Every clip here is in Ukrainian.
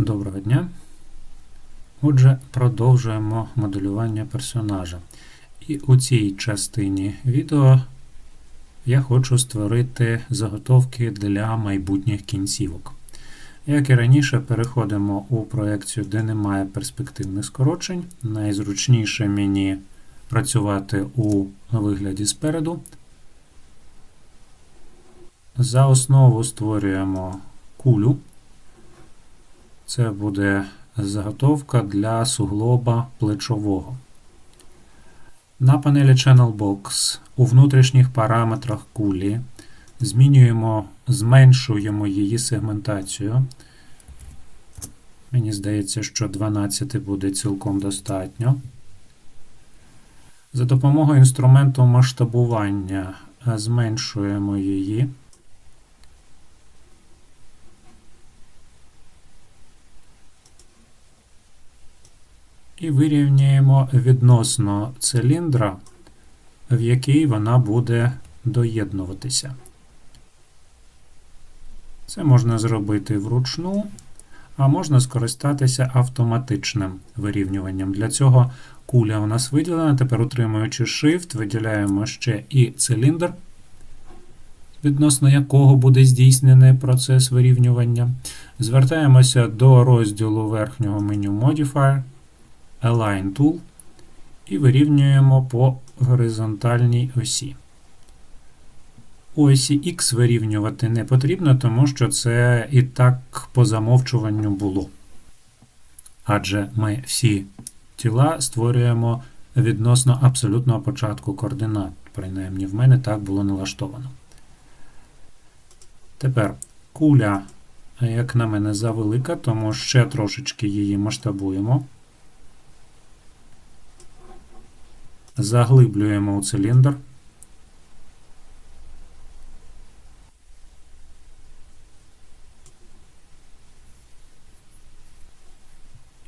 Доброго дня. Отже, продовжуємо моделювання персонажа. І у цій частині відео я хочу створити заготовки для майбутніх кінцівок. Як і раніше, переходимо у проекцію, де немає перспективних скорочень. Найзручніше мені працювати у вигляді спереду. За основу створюємо кулю. Це буде заготовка для суглоба плечового. На панелі Channel Box у внутрішніх параметрах кулі змінюємо, зменшуємо її сегментацію. Мені здається, що 12 буде цілком достатньо. За допомогою інструменту масштабування зменшуємо її. І вирівняємо відносно циліндра, в який вона буде доєднуватися. Це можна зробити вручну, а можна скористатися автоматичним вирівнюванням. Для цього куля у нас виділена. Тепер, утримуючи Shift, виділяємо ще і циліндр, відносно якого буде здійснений процес вирівнювання. Звертаємося до розділу верхнього меню Modifier. Align Tool і вирівнюємо по горизонтальній осі. У осі X вирівнювати не потрібно, тому що це і так по замовчуванню було. Адже ми всі тіла створюємо відносно абсолютного початку координат. Принаймні, в мене так було налаштовано. Тепер куля, як на мене, завелика, тому ще трошечки її масштабуємо. Заглиблюємо у циліндр.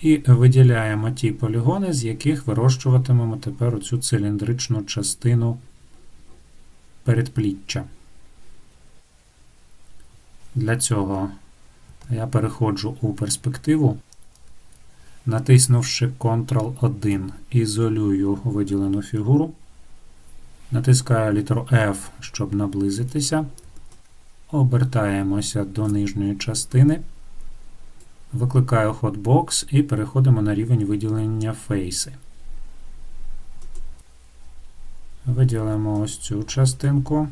І виділяємо ті полігони, з яких вирощуватимемо тепер оцю циліндричну частину передпліччя. Для цього я переходжу у перспективу. Натиснувши Ctrl-1, ізолюю виділену фігуру. Натискаю літеру F, щоб наблизитися. Обертаємося до нижньої частини. Викликаю Hotbox і переходимо на рівень виділення фейси. Виділимо ось цю частинку.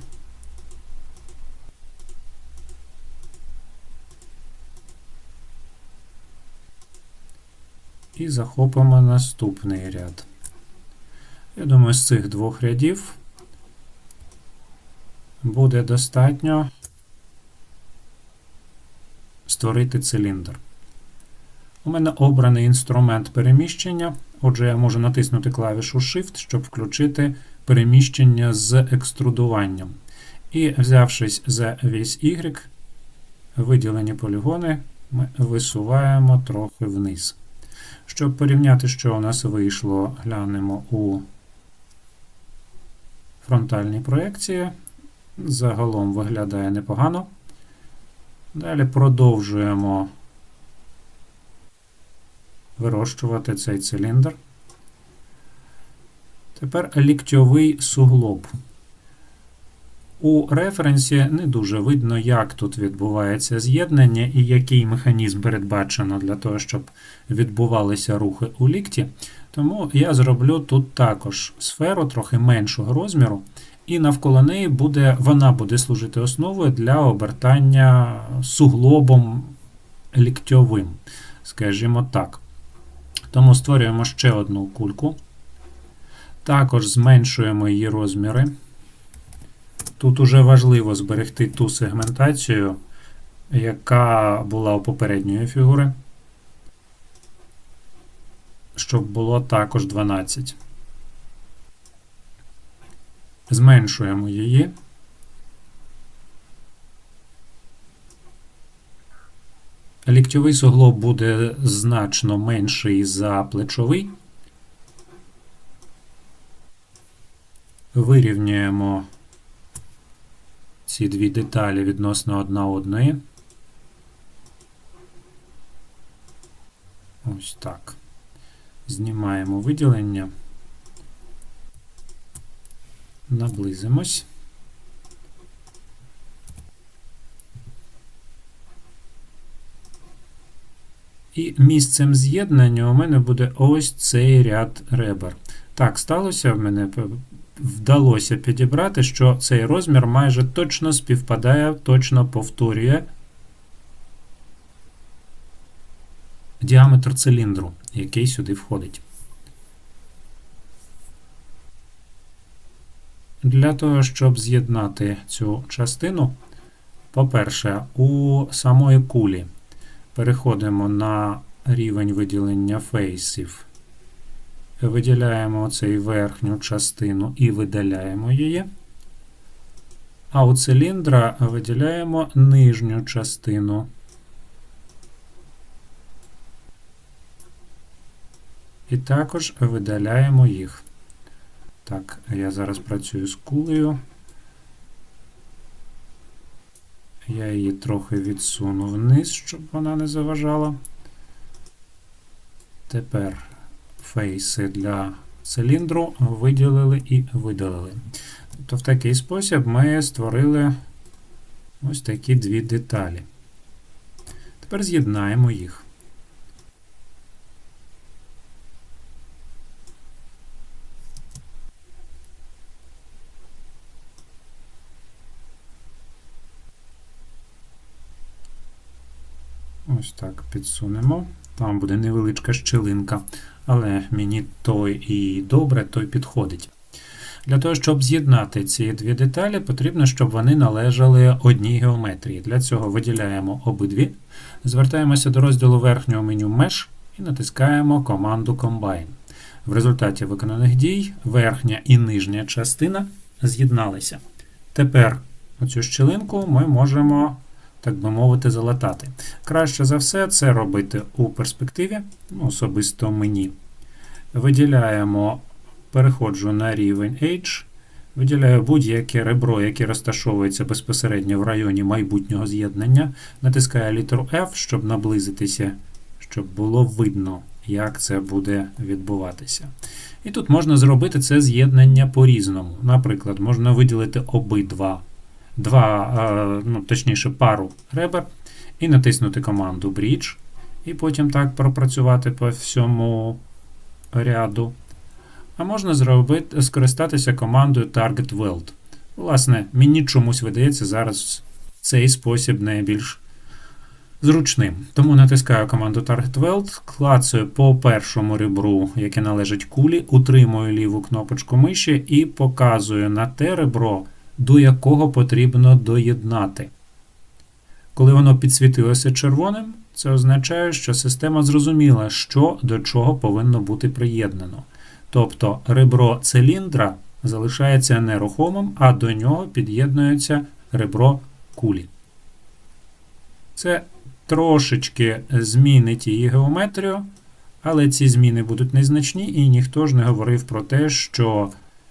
І захопимо наступний ряд. Я думаю, з цих двох рядів буде достатньо створити циліндр. У мене обраний інструмент переміщення, отже, я можу натиснути клавішу Shift, щоб включити переміщення з екструдуванням. І, взявшись за вісь Y, виділені полігони ми висуваємо трохи вниз. Щоб порівняти, що у нас вийшло, глянемо у фронтальній проекції. Загалом виглядає непогано. Далі продовжуємо вирощувати цей циліндр. Тепер ліктьовий суглоб. У референсі не дуже видно, як тут відбувається з'єднання і який механізм передбачено для того, щоб відбувалися рухи у лікті. Тому я зроблю тут також сферу трохи меншого розміру, і навколо неї буде, вона буде служити основою для обертання суглобом ліктьовим, скажімо так. Тому створюємо ще одну кульку. Також зменшуємо її розміри. Тут уже важливо зберегти ту сегментацію, яка була у попередньої фігури, щоб було також 12. Зменшуємо її. Ліктьовий суглоб буде значно менший за плечовий. Вирівнюємо ці дві деталі відносно одна одної. Ось так. Знімаємо виділення. Наблизимось. І місцем з'єднання у мене буде ось цей ряд ребер. Так, сталося в мене, вдалося підібрати, що цей розмір майже точно співпадає, точно повторює діаметр циліндру, який сюди входить. Для того, щоб з'єднати цю частину, по-перше, у самої кулі переходимо на рівень виділення фейсів, виділяємо цей верхню частину і видаляємо її. А у циліндра виділяємо нижню частину. І також видаляємо їх. Так, я зараз працюю з кулею. Я її трохи відсуну вниз, щоб вона не заважала. Тепер фейси для циліндру виділили і видалили. Тобто в такий спосіб ми створили ось такі дві деталі. Тепер з'єднаємо їх. Ось так підсунемо. Там буде невеличка щілинка, але мені той і добре, той підходить. Для того, щоб з'єднати ці дві деталі, потрібно, щоб вони належали одній геометрії. Для цього виділяємо обидві, звертаємося до розділу верхнього меню Mesh і натискаємо команду Combine. В результаті виконаних дій верхня і нижня частина з'єдналися. Тепер оцю щілинку ми можемо так би мовити, залатати. Краще за все це робити у перспективі, ну, особисто мені. Виділяємо, переходжу на рівень H, виділяю будь-яке ребро, яке розташовується безпосередньо в районі майбутнього з'єднання, натискаю літеру F, щоб наблизитися, щоб було видно, як це буде відбуватися. І тут можна зробити це з'єднання по-різному. Наприклад, можна виділити обидва два, е, ну, точніше, пару ребер, і натиснути команду Bridge, і потім так пропрацювати по всьому ряду. А можна зробити, скористатися командою Target Weld. Власне, мені чомусь видається зараз цей спосіб найбільш зручним. Тому натискаю команду Target Weld, клацаю по першому ребру, яке належить кулі, утримую ліву кнопочку миші і показую на те ребро, до якого потрібно доєднати. Коли воно підсвітилося червоним, це означає, що система зрозуміла, що до чого повинно бути приєднано. Тобто ребро циліндра залишається нерухомим, а до нього під'єднується ребро кулі. Це трошечки змінить її геометрію, але ці зміни будуть незначні, і ніхто ж не говорив про те, що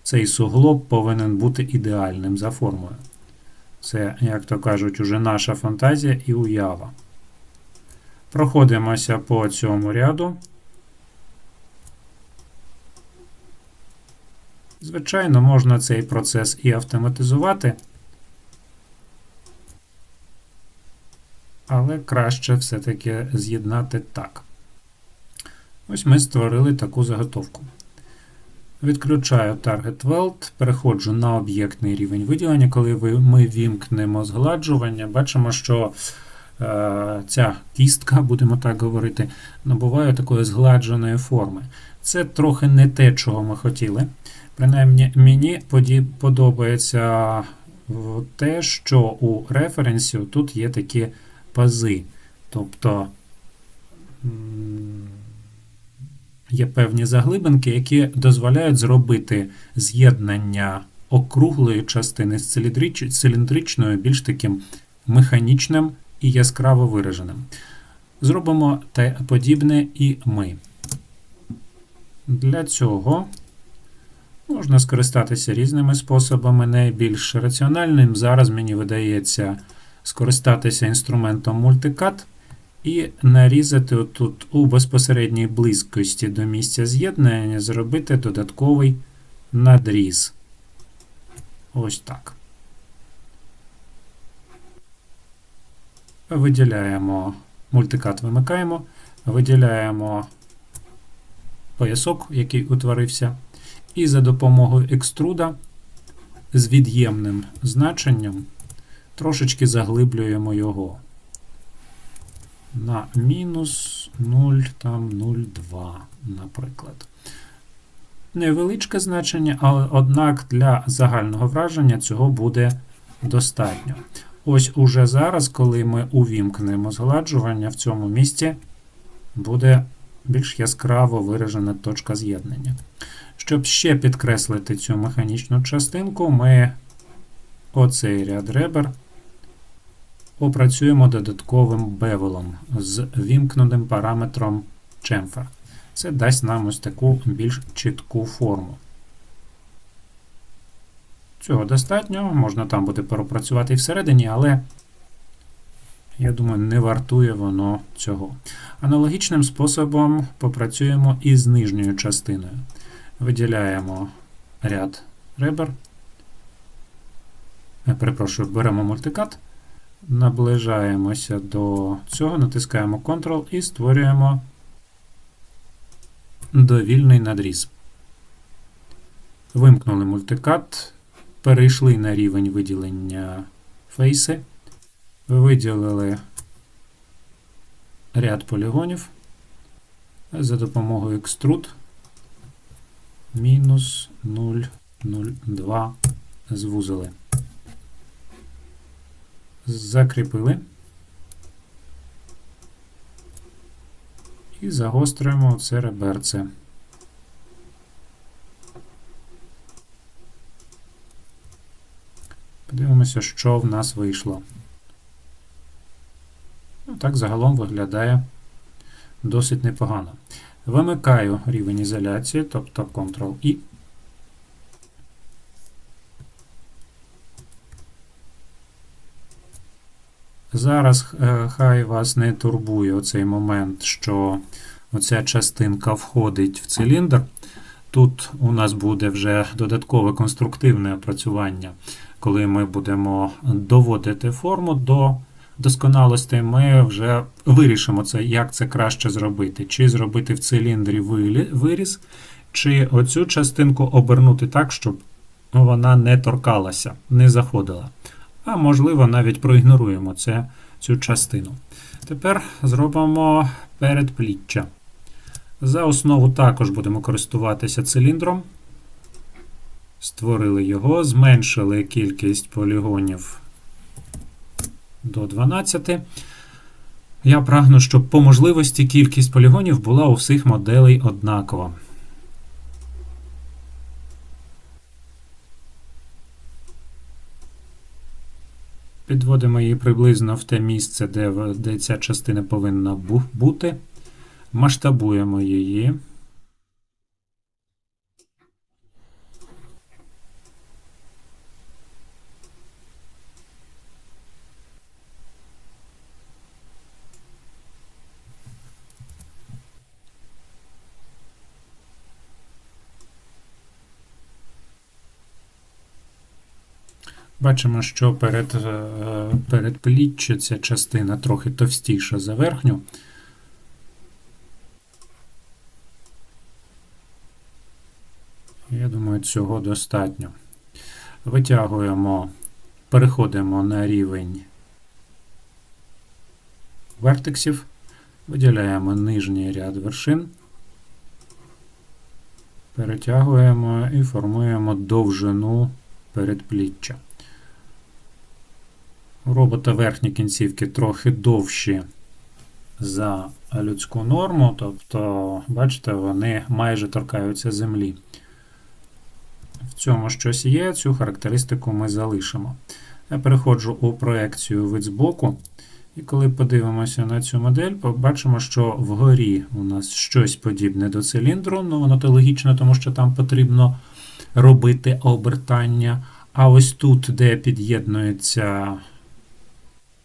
цей суглоб повинен бути ідеальним за формою. Це, як то кажуть, уже наша фантазія і уява. Проходимося по цьому ряду. Звичайно, можна цей процес і автоматизувати, але краще все-таки з'єднати так. Ось ми створили таку заготовку. Відключаю Target Weld, переходжу на об'єктний рівень виділення. Коли ми вімкнемо згладжування, бачимо, що е, ця кістка, будемо так говорити, набуває такої згладженої форми. Це трохи не те, чого ми хотіли. Принаймні, мені подобається те, що у референсі тут є такі пази. Тобто є певні заглибинки, які дозволяють зробити з'єднання округлої частини з циліндричною більш таким механічним і яскраво вираженим. Зробимо те подібне і ми. Для цього можна скористатися різними способами. Найбільш раціональним зараз мені видається скористатися інструментом Multicad І нарізати отут у безпосередній близькості до місця з'єднання, зробити додатковий надріз. Ось так. Виділяємо мультикат, вимикаємо, виділяємо поясок, який утворився, і за допомогою екструда з від'ємним значенням трошечки заглиблюємо його на мінус 0,02, наприклад. Невеличке значення, але однак для загального враження цього буде достатньо. Ось уже зараз, коли ми увімкнемо згладжування, в цьому місці буде більш яскраво виражена точка з'єднання. Щоб ще підкреслити цю механічну частинку, ми оцей ряд ребер опрацюємо додатковим бевелом з вімкненим параметром chamfer. Це дасть нам ось таку більш чітку форму. Цього достатньо, можна там буде пропрацювати і всередині, але, я думаю, не вартує воно цього. Аналогічним способом попрацюємо і з нижньою частиною. Виділяємо ряд ребер. Я перепрошую, беремо мультикат, наближаємося до цього, натискаємо Ctrl і створюємо довільний надріз. Вимкнули мультикат, перейшли на рівень виділення фейси, виділили ряд полігонів за допомогою Extrude мінус 0,02 звузили. Закріпили. І загострюємо це реберце. Подивимося, що в нас вийшло. Ну, Так загалом виглядає досить непогано. Вимикаю рівень ізоляції, тобто Ctrl-I. Зараз е, хай вас не турбує оцей момент, що оця частинка входить в циліндр. Тут у нас буде вже додаткове конструктивне опрацювання. Коли ми будемо доводити форму до досконалості, ми вже вирішимо це, як це краще зробити. Чи зробити в циліндрі виріз, чи оцю частинку обернути так, щоб вона не торкалася, не заходила. А можливо, навіть проігноруємо це, цю частину. Тепер зробимо передпліччя. За основу також будемо користуватися циліндром. Створили його, зменшили кількість полігонів до 12. Я прагну, щоб по можливості кількість полігонів була у всіх моделей однакова. Підводимо її приблизно в те місце, де, де ця частина повинна бути. Масштабуємо її. Бачимо, що перед, е, передпліччя ця частина трохи товстіша за верхню. Я думаю, цього достатньо. Витягуємо, переходимо на рівень вертексів, виділяємо нижній ряд вершин, перетягуємо і формуємо довжину передпліччя. Робота верхні кінцівки трохи довші за людську норму, тобто, бачите, вони майже торкаються землі. В цьому щось є, цю характеристику ми залишимо. Я переходжу у проекцію вид збоку. І коли подивимося на цю модель, побачимо, що вгорі у нас щось подібне до циліндру, ну воно то логічно, тому що там потрібно робити обертання. А ось тут, де під'єднується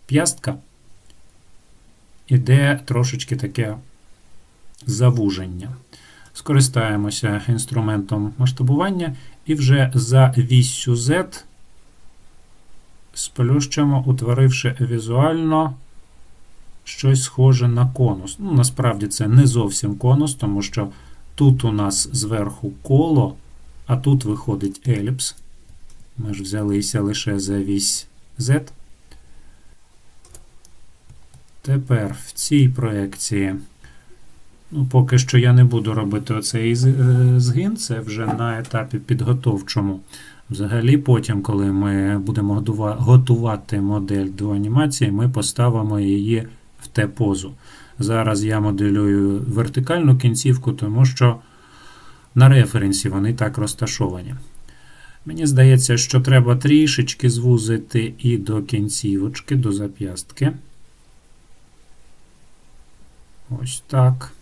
п'ястка, іде трошечки таке завуження. Скористаємося інструментом масштабування і вже за віссю Z сплющимо, утворивши візуально щось схоже на конус. Ну, насправді це не зовсім конус, тому що тут у нас зверху коло, а тут виходить еліпс. Ми ж взялися лише за вісь Z. Тепер в цій проекції, ну, поки що я не буду робити оцей е, згин, це вже на етапі підготовчому. Взагалі, потім, коли ми будемо готувати модель до анімації, ми поставимо її в те позу. Зараз я моделюю вертикальну кінцівку, тому що на референсі вони так розташовані. Мені здається, що треба трішечки звузити і до кінцівочки, до зап'ястки. Ось так.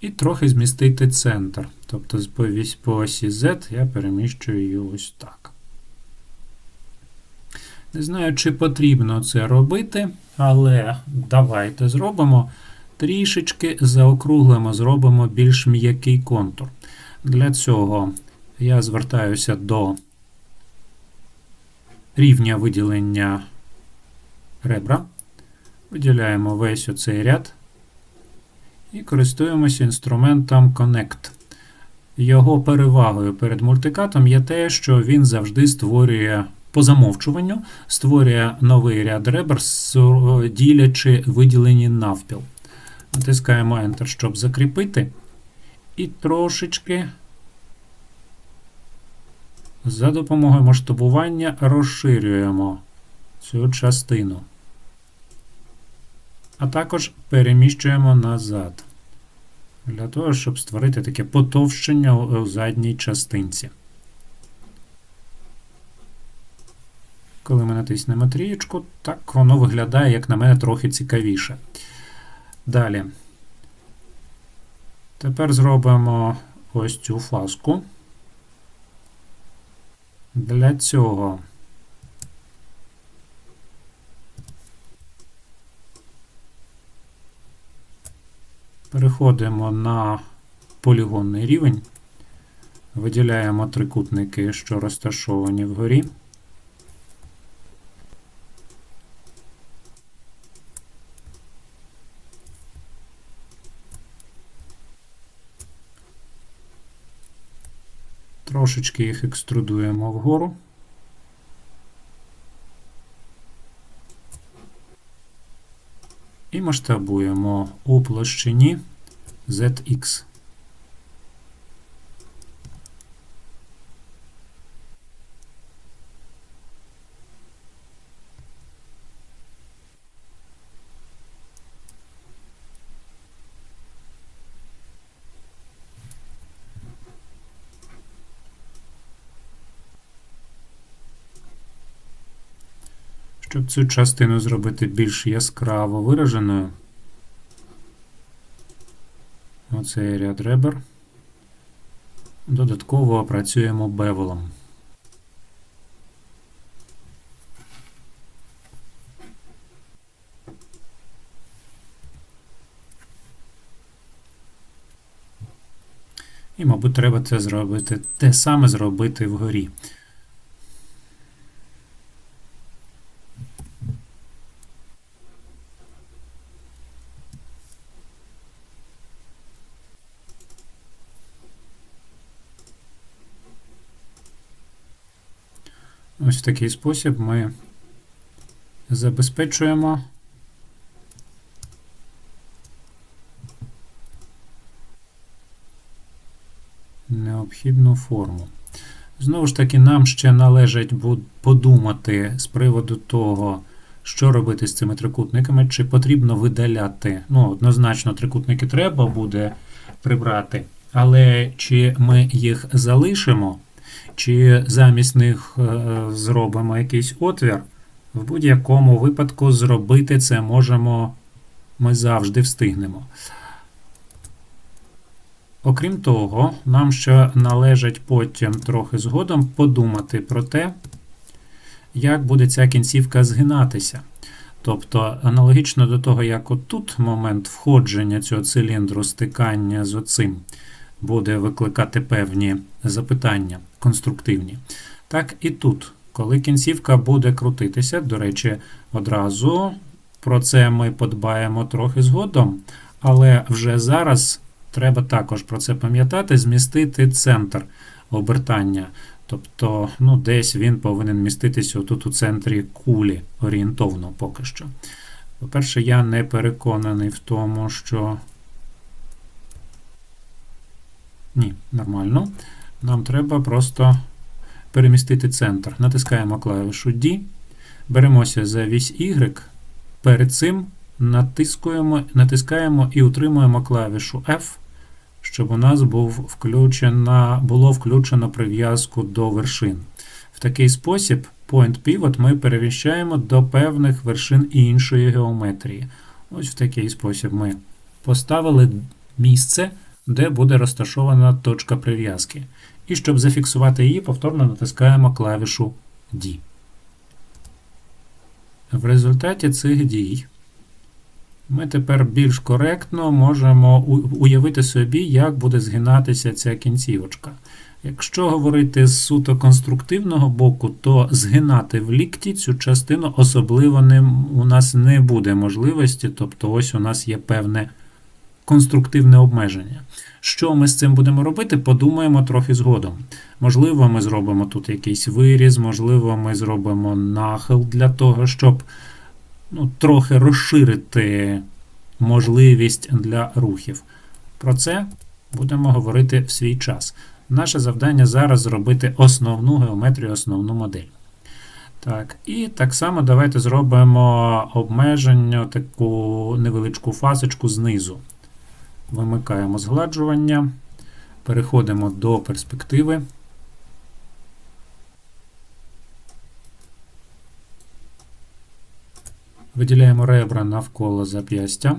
І трохи змістити центр. Тобто по осі Z я переміщую її ось так. Не знаю, чи потрібно це робити, але давайте зробимо. Трішечки заокруглимо, зробимо більш м'який контур. Для цього я звертаюся до рівня виділення ребра. Виділяємо весь оцей ряд і користуємося інструментом Connect. Його перевагою перед мультикатом є те, що він завжди створює по замовчуванню, створює новий ряд ребер, ділячи виділені навпіл. Натискаємо Enter, щоб закріпити. І трошечки за допомогою масштабування розширюємо цю частину. А також переміщуємо назад. Для того, щоб створити таке потовщення у задній частинці. Коли ми натиснемо трієчку, так воно виглядає, як на мене, трохи цікавіше. Далі. Тепер зробимо ось цю фаску. Для цього переходимо на полігонний рівень, виділяємо трикутники, що розташовані вгорі. Трошечки їх екструдуємо вгору. І масштабуємо у площині ZX. Щоб цю частину зробити більш яскраво вираженою, оцей ряд ребер, додатково опрацюємо бевелом. І, мабуть, треба це зробити, те саме зробити вгорі. Такий спосіб ми забезпечуємо необхідну форму. Знову ж таки, нам ще належить подумати з приводу того, що робити з цими трикутниками, чи потрібно видаляти. Ну, однозначно, трикутники треба буде прибрати, але чи ми їх залишимо, чи замість них е, зробимо якийсь отвір, в будь-якому випадку зробити це можемо, ми завжди встигнемо. Окрім того, нам ще належить потім трохи згодом подумати про те, як буде ця кінцівка згинатися. Тобто, аналогічно до того, як отут момент входження цього циліндру, стикання з оцим, буде викликати певні запитання конструктивні. Так і тут, коли кінцівка буде крутитися, до речі, одразу про це ми подбаємо трохи згодом, але вже зараз треба також про це пам'ятати, змістити центр обертання. Тобто, ну, десь він повинен міститися отут у центрі кулі орієнтовно поки що. По-перше, я не переконаний в тому, що. Ні, нормально. Нам треба просто перемістити центр. Натискаємо клавішу D, беремося за вісь Y. Перед цим натискуємо, натискаємо і утримуємо клавішу F, щоб у нас був включена, було включено прив'язку до вершин. В такий спосіб Point Pivot ми переміщаємо до певних вершин іншої геометрії. Ось в такий спосіб ми поставили місце, де буде розташована точка прив'язки. І щоб зафіксувати її, повторно натискаємо клавішу D. В результаті цих дій ми тепер більш коректно можемо уявити собі, як буде згинатися ця кінцівочка. Якщо говорити з суто конструктивного боку, то згинати в лікті цю частину особливо не, у нас не буде можливості, тобто ось у нас є певне конструктивне обмеження. Що ми з цим будемо робити, подумаємо трохи згодом. Можливо, ми зробимо тут якийсь виріз, можливо, ми зробимо нахил для того, щоб ну, трохи розширити можливість для рухів. Про це будемо говорити в свій час. Наше завдання зараз зробити основну геометрію, основну модель. Так, І так само давайте зробимо обмеження, таку невеличку фасочку знизу. Вимикаємо згладжування, переходимо до перспективи. Виділяємо ребра навколо зап'ястя.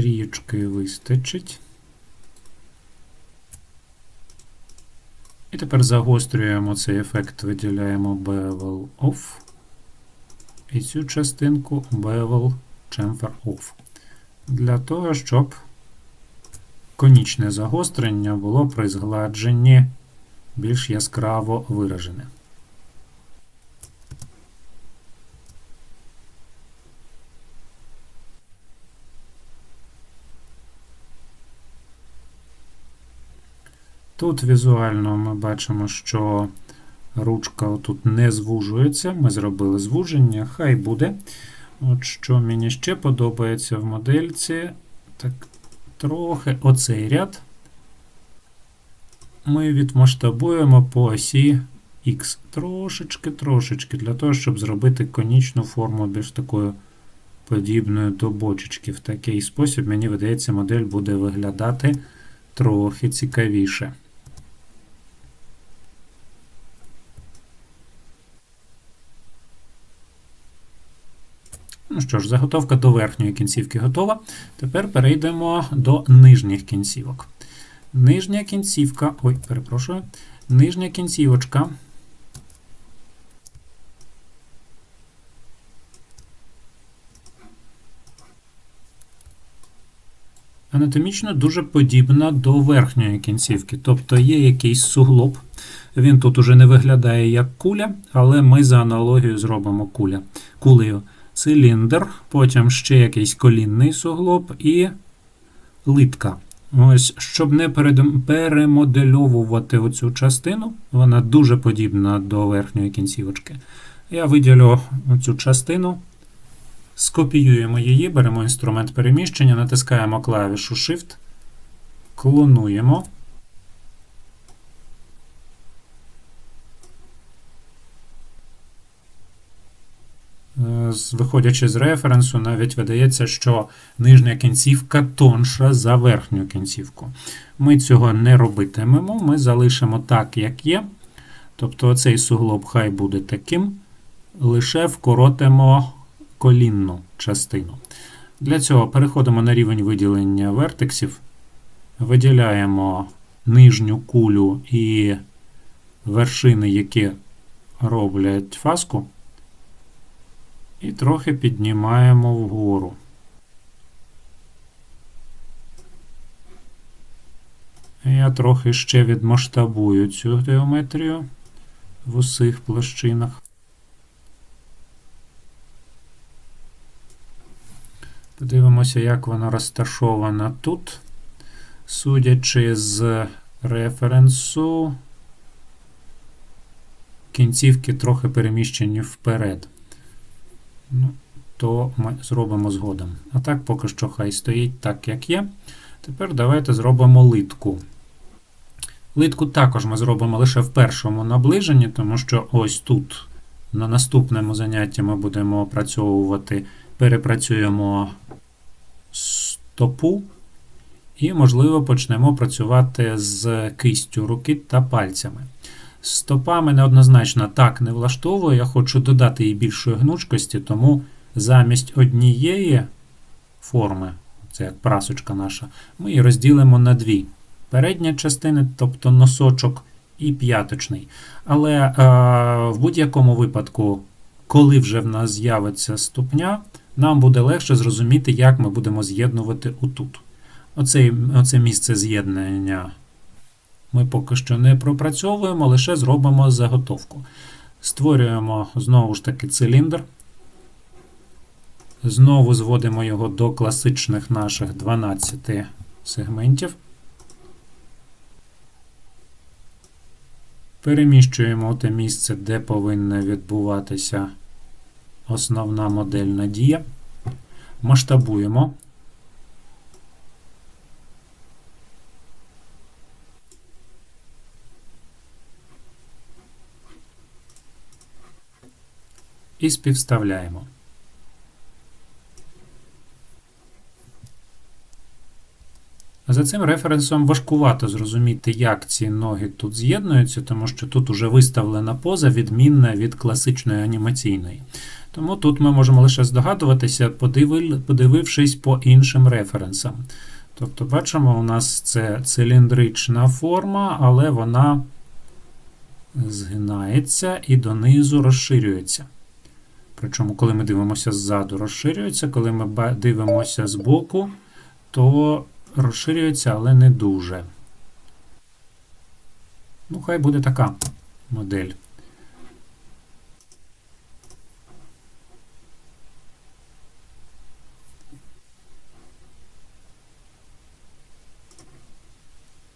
Трієчки вистачить. І тепер загострюємо цей ефект, виділяємо Bevel Off. І цю частинку Bevel Chamfer Off. Для того, щоб конічне загострення було при згладженні більш яскраво виражене. Тут візуально ми бачимо, що ручка тут не звужується. Ми зробили звуження, хай буде. От Що мені ще подобається в модельці, так трохи оцей ряд ми відмасштабуємо по осі X. Трошечки-трошечки, для того, щоб зробити конічну форму більш такою подібною до бочечки. В такий спосіб, мені видається, модель буде виглядати трохи цікавіше. Ну що ж, заготовка до верхньої кінцівки готова. Тепер перейдемо до нижніх кінцівок. Нижня кінцівка, ой, перепрошую, нижня кінцівочка. Анатомічно дуже подібна до верхньої кінцівки, тобто є якийсь суглоб. Він тут уже не виглядає як куля, але ми за аналогією зробимо куля, кулею циліндр, потім ще якийсь колінний суглоб і литка. Ось, Щоб не перемодельовувати оцю частину, вона дуже подібна до верхньої кінцівочки. Я виділю цю частину, скопіюємо її, беремо інструмент переміщення, натискаємо клавішу Shift, клонуємо. Виходячи з референсу, навіть видається, що нижня кінцівка тонша за верхню кінцівку. Ми цього не робитимемо, ми залишимо так, як є. Тобто оцей суглоб хай буде таким, лише вкоротимо колінну частину. Для цього переходимо на рівень виділення вертексів, виділяємо нижню кулю і вершини, які роблять фаску, і трохи піднімаємо вгору. Я трохи ще відмасштабую цю геометрію в усіх площинах. Подивимося, як вона розташована тут. Судячи з референсу, кінцівки трохи переміщені вперед. Ну, то ми зробимо згодом. А так, поки що хай стоїть так, як є. Тепер давайте зробимо литку. Литку також ми зробимо лише в першому наближенні, тому що ось тут на наступному занятті ми будемо опрацьовувати, перепрацюємо стопу. І, можливо, почнемо працювати з кистю руки та пальцями. Стопа мене однозначно так не влаштовує. Я хочу додати їй більшої гнучкості, тому замість однієї форми, це як прасочка наша, ми її розділимо на дві. Передня частина, тобто носочок, і п'яточний. Але е, в будь-якому випадку, коли вже в нас з'явиться ступня, нам буде легше зрозуміти, як ми будемо з'єднувати отут. Оце, оце місце з'єднання ми поки що не пропрацьовуємо, лише зробимо заготовку. Створюємо знову ж таки циліндр. Знову зводимо його до класичних наших 12 сегментів. Переміщуємо те місце, де повинна відбуватися основна модельна дія. Масштабуємо. І співставляємо. За цим референсом важкувато зрозуміти, як ці ноги тут з'єднуються, тому що тут уже виставлена поза відмінна від класичної анімаційної. Тому тут ми можемо лише здогадуватися, подивившись по іншим референсам. Тобто, бачимо, у нас це циліндрична форма, але вона згинається і донизу розширюється. Причому, коли ми дивимося ззаду, розширюється, коли ми дивимося збоку, то розширюється, але не дуже. Ну, хай буде така модель.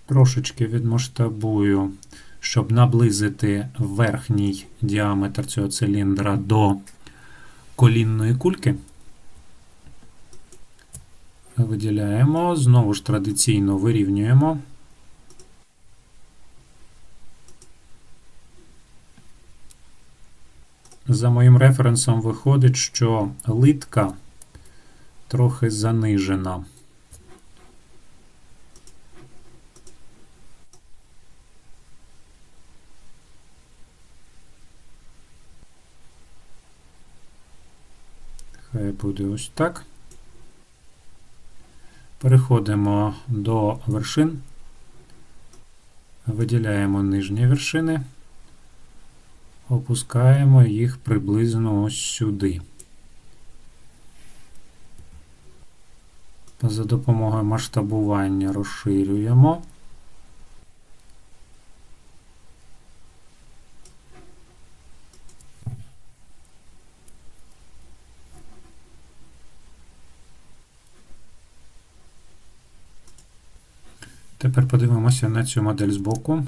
Трошечки відмасштабую, щоб наблизити верхній діаметр цього циліндра до колінної кульки. Виділяємо, знову ж традиційно вирівнюємо. За моїм референсом виходить, що литка трохи занижена. Хай буде ось так. Переходимо до вершин, виділяємо нижні вершини, опускаємо їх приблизно ось сюди. За допомогою масштабування розширюємо. Тепер подивимося на цю модель збоку.